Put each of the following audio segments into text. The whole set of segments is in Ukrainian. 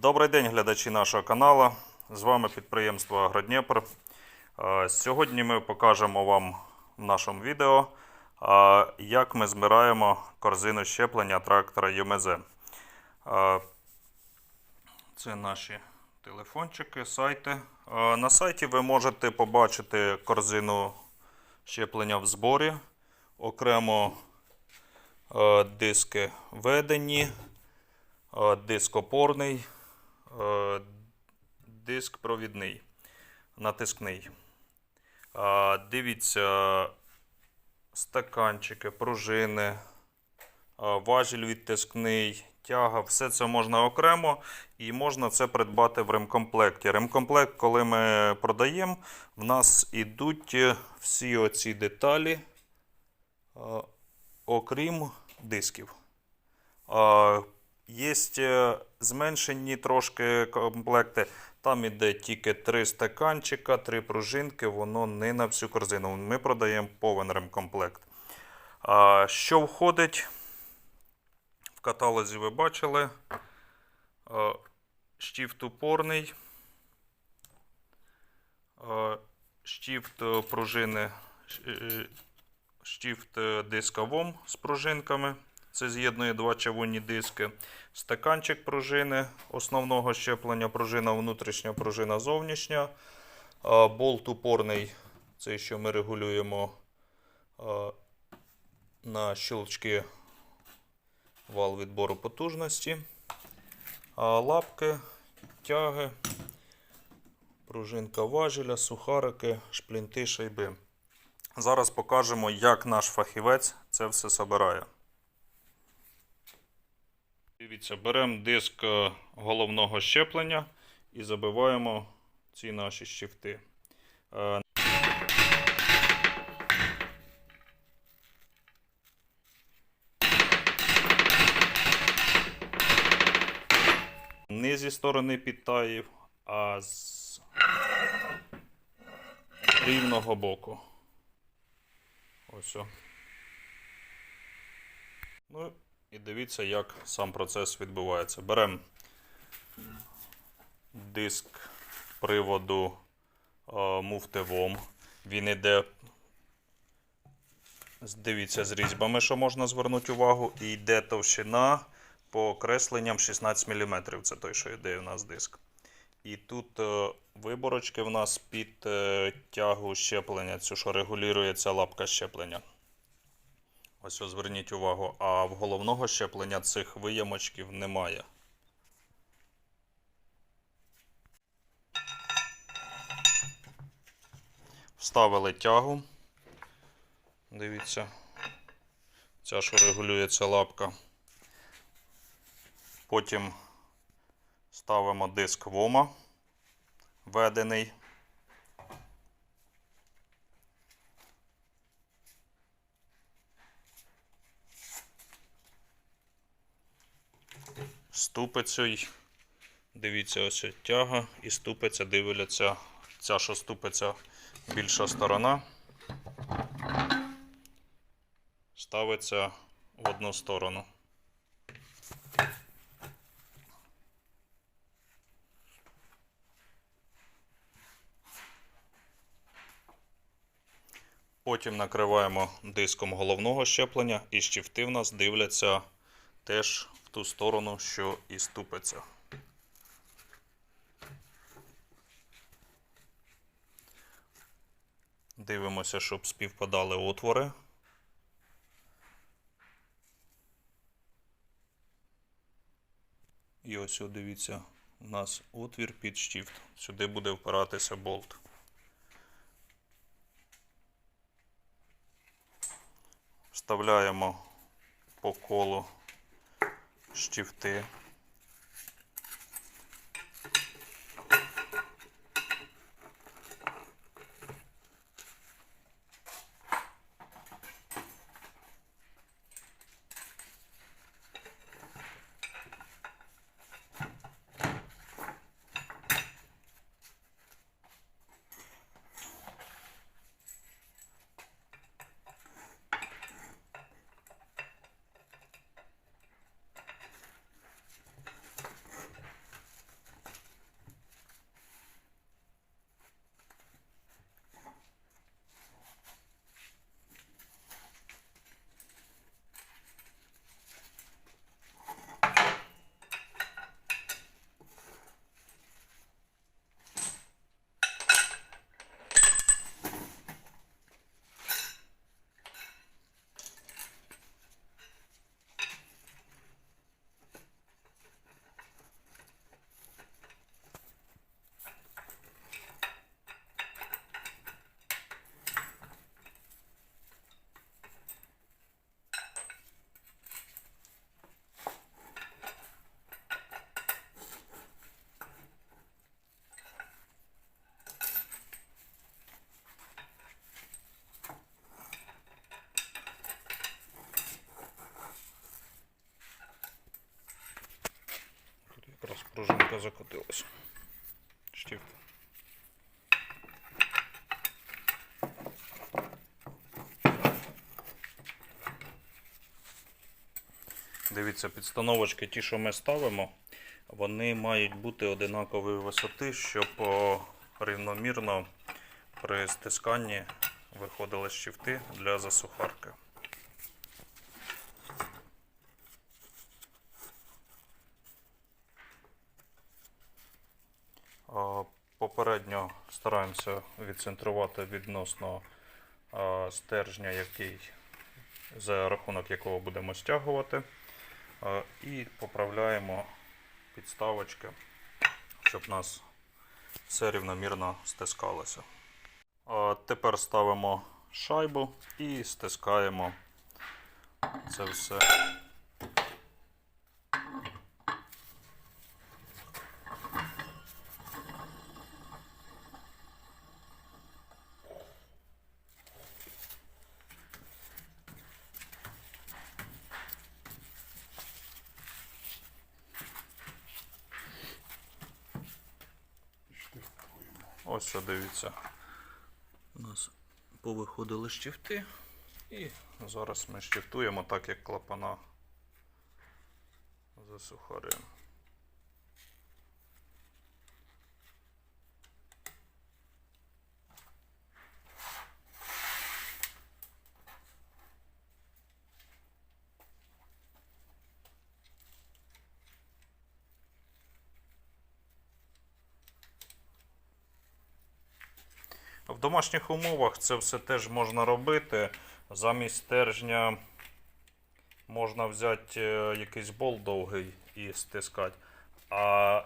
Добрий день, глядачі нашого каналу. З вами підприємство Агродніпр. Е, Сьогодні ми покажемо вам в нашому відео, е, як ми збираємо корзину щеплення трактора ЮМЗ. Е, Це наші телефончики, сайти. На сайті ви можете побачити корзину щеплення в зборі, окремо диски ведені. Е, Диск опорний, е, диск провідний, натискний. Дивіться, стаканчики, пружини, е, важіль відтискний, тяга. Все це можна окремо і можна це придбати в ремкомплекті. Ремкомплект, коли ми продаємо, в нас ідуть всі оці деталі, окрім дисків. Є зменшені трошки комплекти. Там іде тільки три стаканчика, три пружинки, воно не на всю корзину. Ми продаємо повен ремкомплект. Що входить? В каталозі ви бачили. Штіфт упорний. Штіфт е, пружини. е, Штіфт е, диска ВОМ з пружинками. Це з'єднує два чавунні диски. Стаканчик пружини основного щеплення, пружина внутрішня, пружина зовнішня. Болт упорний, це що ми регулюємо на щелчки вал відбору потужності. Лапки, тяги, пружинка важеля, сухарики, шплінти, шайби. Зараз покажемо, як наш фахівець це все собирає. Дивіться, беремо диск е, головного щеплення і забиваємо ці наші щифти. Е, Не зі сторони підтаїв, а з рівного боку. Ось. Ну і дивіться, як сам процес відбувається. Беремо диск приводу муфтевом. Він іде, з- дивіться, з різьбами, що можна звернути увагу. І йде товщина по окресленням 16 мм. Це той, що йде у нас диск. І тут е, виборочки в нас під е, тягу щеплення, цю, що регулює ця лапка щеплення. Ось ось зверніть увагу, а в головного щеплення цих виямочків немає. Вставили тягу. Дивіться. Ця, що регулюється лапка. Потім ставимо диск ВОМа введений. Ступицею. Дивіться, ось тяга і ступиця дивляться. Ця, що ступиця більша сторона. Ставиться в одну сторону. Потім накриваємо диском головного щеплення і щифти в нас дивляться теж ту сторону, що і ступиться. Дивимося, щоб співпадали отвори. І ось, дивіться, у нас отвір під штіфт. Сюди буде впиратися болт. Вставляємо по колу штифти. Пружинка закотилась. Штифт. Дивіться, підстановочки, ті, що ми ставимо, вони мають бути одинакової висоти, щоб рівномірно при стисканні виходили щифти для засухарки. А, Попередньо стараємося відцентрувати відносно стержня, який, за рахунок якого будемо стягувати. І поправляємо підставочки, щоб у нас все рівномірно стискалося. Тепер ставимо шайбу і стискаємо це все. Ось дивіться. У нас повиходили щифти. І зараз ми щифтуємо так, як клапана засухарюємо. В домашніх умовах це все теж можна робити. Замість стержня можна взяти е, якийсь болт довгий і стискати. А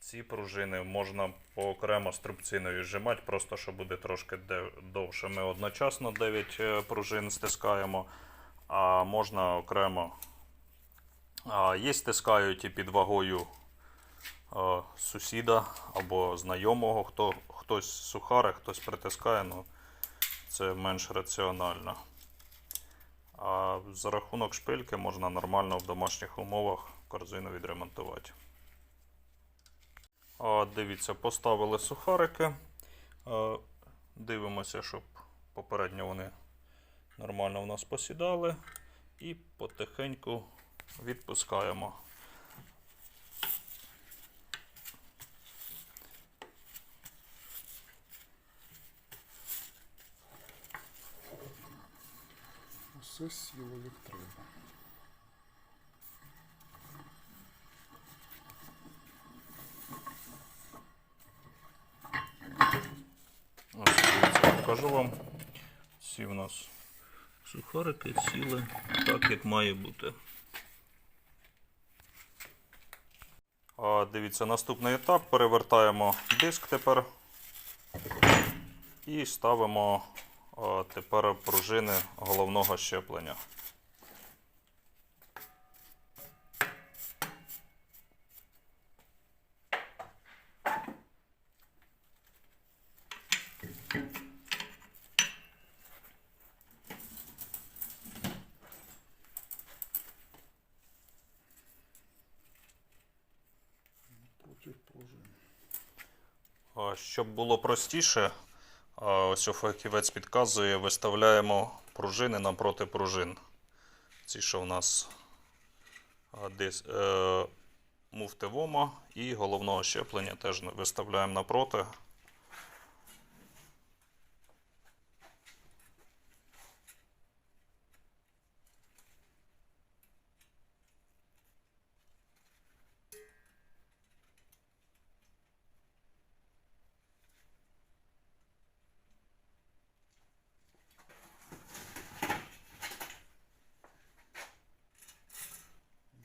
ці пружини можна окремо струбциною зжимати, просто що буде трошки довше. Ми одночасно 9 е, пружин стискаємо, а можна окремо. А, є стискають і під вагою е, сусіда або знайомого, хто хтось сухаре, хтось притискає, ну це менш раціонально. А за рахунок шпильки можна нормально в домашніх умовах корзину відремонтувати. А, дивіться, поставили сухарики. Дивимося, щоб попередньо вони нормально в нас посідали. І потихеньку відпускаємо. Усе сіло як треба. Ось покажу вам. Всі в нас сухарики сіли так, як має бути. А, дивіться, наступний етап. Перевертаємо диск тепер і ставимо а, тепер пружини головного щеплення. Щоб було простіше, ось фахівець підказує, виставляємо пружини напроти пружин. Ці, що в нас десь муфтивома і головного щеплення теж виставляємо напроти.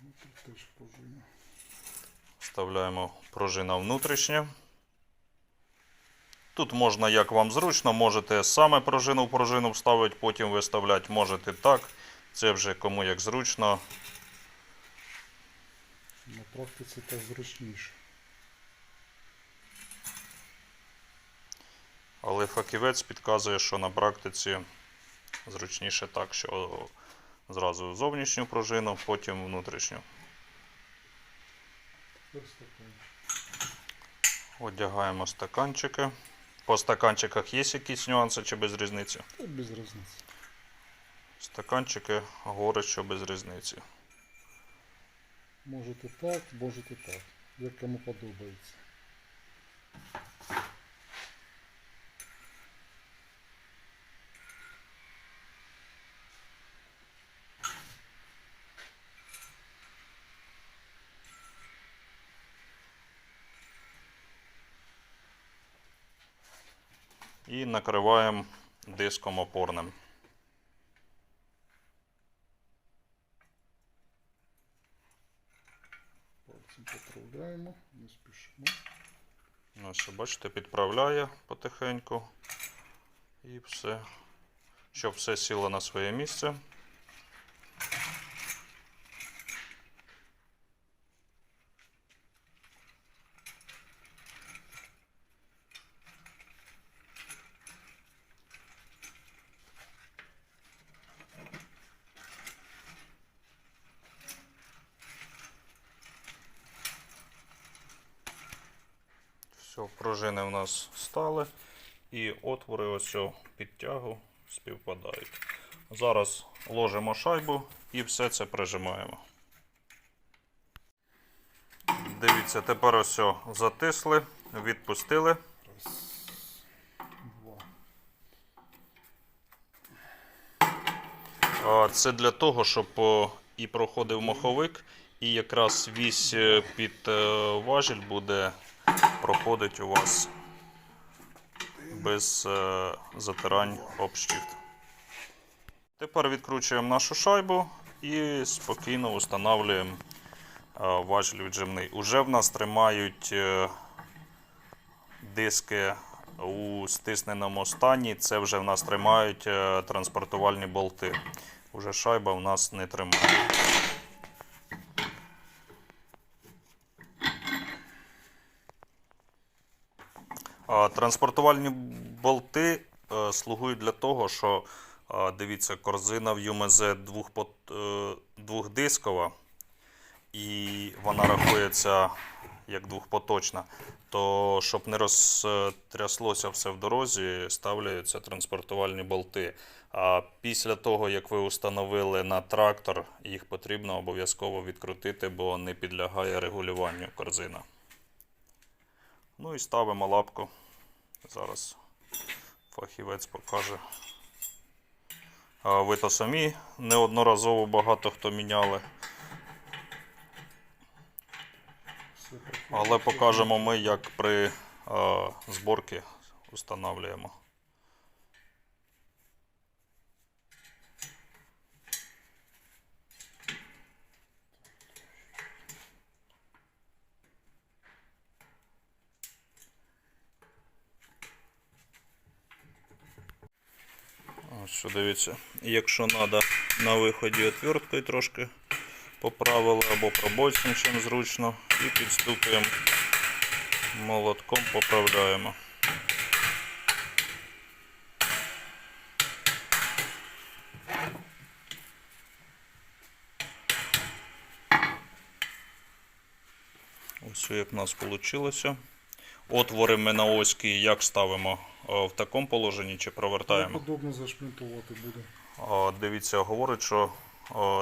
Ну, тут теж пружина. Вставляємо пружина внутрішня. Тут можна, як вам зручно, можете саме пружину в пружину вставити, потім виставляти, можете так. Це вже кому як зручно. На практиці так зручніше. Але фахівець підказує, що на практиці зручніше так, що зразу зовнішню пружину, потім внутрішню. Одягаємо стаканчики. По стаканчиках є якісь нюанси чи без різниці? Без різниці. Стаканчики говорять, що без різниці. Можете так, можете так. Як кому подобається. Накриваємо диском опорним. Пальцем поправляємо, не спішимо. Ось, бачите, підправляє потихеньку. І все. Щоб все сіло на своє місце. Все, пружини у нас стали. І отвори ось цього підтягу співпадають. Зараз ложимо шайбу і все це прижимаємо. Дивіться, тепер ось затисли, відпустили. Це для того, щоб і проходив маховик, і якраз вісь е, під е, важіль буде проходити у вас без е, затирань об штифт. Тепер відкручуємо нашу шайбу і спокійно встановлюємо е, важіль віджимний. Уже в нас тримають е, диски у стисненому стані. Це вже в нас тримають транспортувальні болти. Уже шайба в нас не тримає. Транспортувальні болти е, слугують для того, що е, дивіться, корзина в ЮМЗ е, двохдискова, і вона рахується як двохпоточна. То щоб не розтряслося все в дорозі, ставляються транспортувальні болти. А після того, як ви установили на трактор, їх потрібно обов'язково відкрутити, бо не підлягає регулюванню корзина. Ну і ставимо лапку. Зараз фахівець покаже. А ви то самі неодноразово багато хто міняли. Але покажемо ми, як при а, зборці встановлюємо. Ось дивіться. Якщо треба на виході отверткою трошки поправили або пробойцем чим зручно і підстукуємо молотком, поправляємо. Ось як в нас вийшло. Отвори ми на оськи як ставимо Е, в такому положенні чи провертаємо? Подобно зашмінтувати буде. Дивіться, говорить, що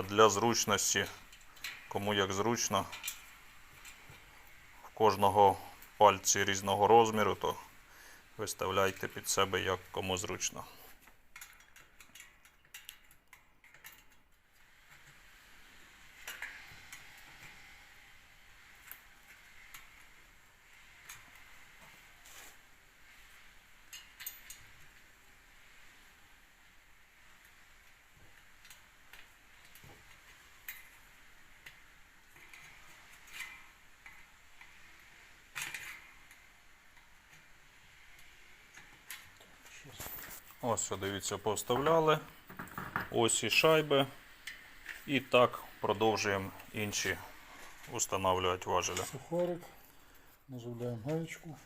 для зручності, кому як зручно, в кожного пальці різного розміру, то виставляйте під себе як кому зручно. Що, дивіться, поставляли. Ось і шайби. І так продовжуємо інші устанавливати важеля. Сухарик. Наживляємо гаєчку.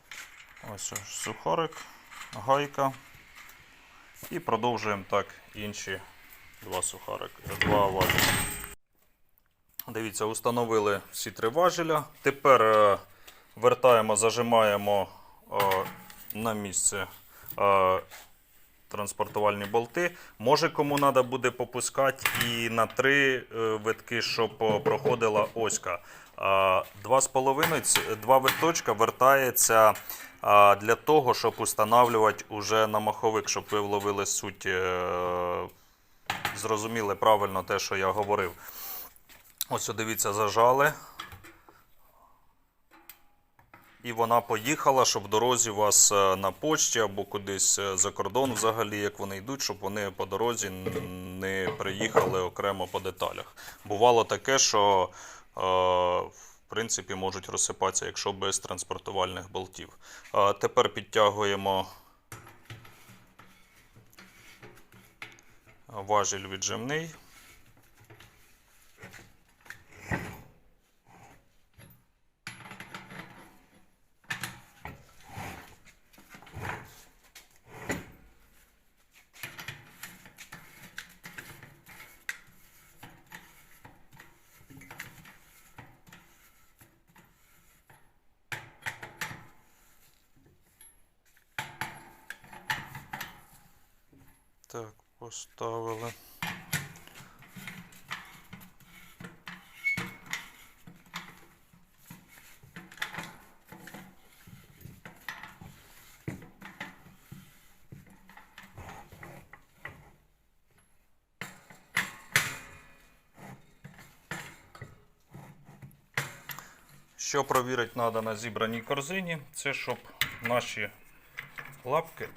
Ось сухарик, гайка. І продовжуємо так інші два сухарики, два важелі. Дивіться, установили всі три важеля. Тепер е, вертаємо, зажимаємо е, на місце е, транспортувальні болти. Може, кому треба буде попускати і на три е, витки, щоб е, проходила оська. Два з половиною, два виточка вертається для того, щоб устанавливати уже на маховик, щоб ви вловили суть. е, Зрозуміли правильно те, що я говорив. Ось дивіться, зажали. І вона поїхала, щоб в дорозі вас е, на почті або кудись е, за кордон, взагалі, як вони йдуть, щоб вони по дорозі не приїхали окремо по деталях. Бувало таке, що е, в принципі можуть розсипатися, якщо без транспортувальних болтів. Тепер підтягуємо важіль віджимний. Так, поставили. Що провірити треба на зібраній корзині, це щоб наші лапки,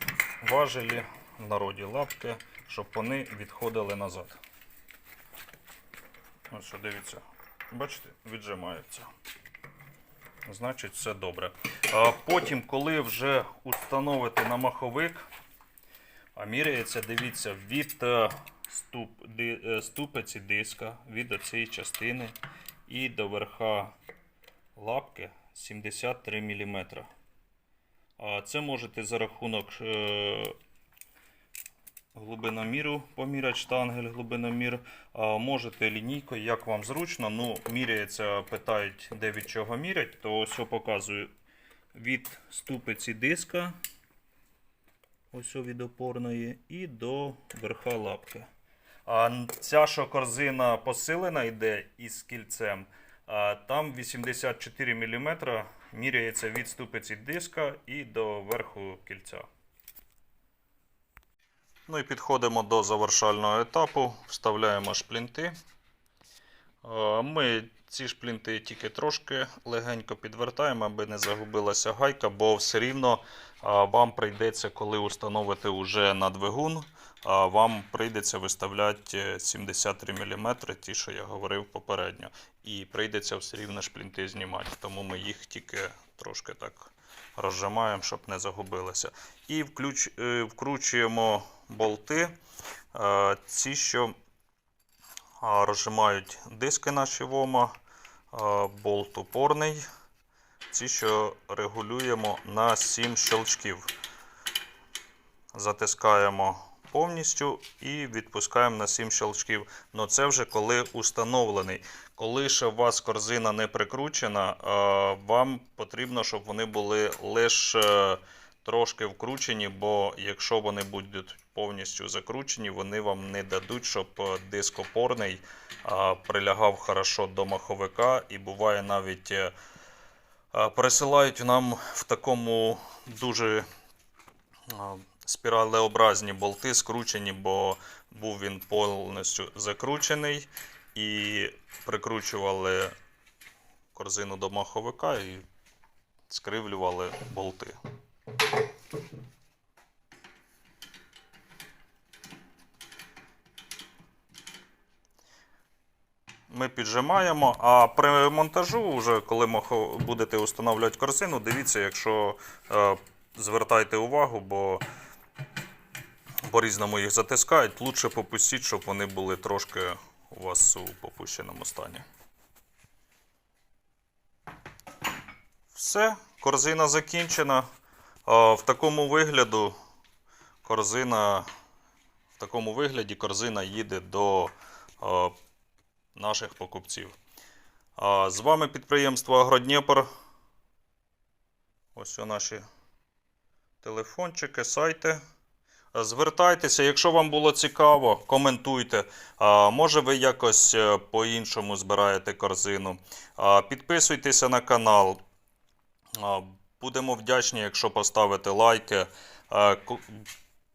важелі, в народі лапки, щоб вони відходили назад. Ось дивіться. Бачите, віджимаються. Значить, все добре. Потім, коли вже установите на маховик, а міряється, дивіться, від е, ступ, е, ступиці диска, від цієї частини і до верха лапки 73 мм. А це можете за рахунок е, глибиноміру поміряти штангель, глибиномір. Можете лінійкою, як вам зручно. Ну, міряється, питають, де від чого мірять, то ось показую від ступиці диска, ось від опорної, і до верха лапки. А ця що корзина посилена йде із кільцем, там 84 мм міряється від ступиці диска і до верху кільця. Ну і підходимо до завершального етапу. Вставляємо шплінти. Е, Ми ці шплінти тільки трошки легенько підвертаємо, аби не загубилася гайка, бо все рівно вам прийдеться, коли установите уже на двигун, а, вам прийдеться виставляти е, 73 мм, ті, що я говорив попередньо. І прийдеться все рівно шплінти знімати. Тому ми їх тільки трошки так розжимаємо, щоб не загубилися. І включ, е, вкручуємо болти. Е, Ці, що розжимають диски наші ВОМА, болт упорний. Ці, що регулюємо на 7 щелчків. Затискаємо повністю і відпускаємо на 7 щелчків. Но це вже коли установлений. Коли ще у вас корзина не прикручена, вам потрібно, щоб вони були лише трошки вкручені, бо якщо вони будуть повністю закручені, вони вам не дадуть, щоб е, диск опорний прилягав хорошо до маховика. І буває навіть е, пересилають нам в такому дуже спіралеобразні болти скручені, бо був він повністю закручений і прикручували корзину до маховика і скривлювали болти. Ми піджимаємо, а при монтажу, вже коли будете встановлювати корзину, дивіться, якщо е, звертайте увагу, бо по-різному їх затискають, лучше попустіть, щоб вони були трошки у вас у попущеному стані. Все, корзина закінчена. А, В такому вигляду корзина, в такому вигляді корзина їде до наших покупців. З вами підприємство Агродніпр. Ось наші телефончики, сайти. Е, Звертайтеся, якщо вам було цікаво, коментуйте. Може, ви якось е, по-іншому збираєте корзину. Підписуйтеся на канал. Будемо вдячні, якщо поставите лайки.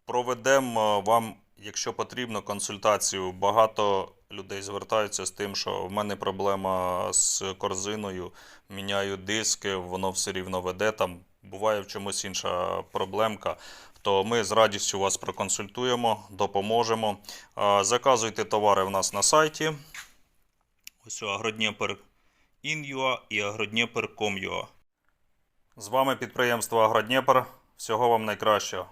Проведемо вам, якщо потрібно, консультацію. Багато людей звертаються з тим, що в мене проблема з корзиною. Міняю диски, воно все рівно веде. Там буває в чомусь інша проблемка. То ми з радістю вас проконсультуємо, допоможемо. Заказуйте товари в нас на сайті. Ось агродніпер.in.ua і агродніпер.com.ua. З вами підприємство Агродніпр. Всього вам найкращого.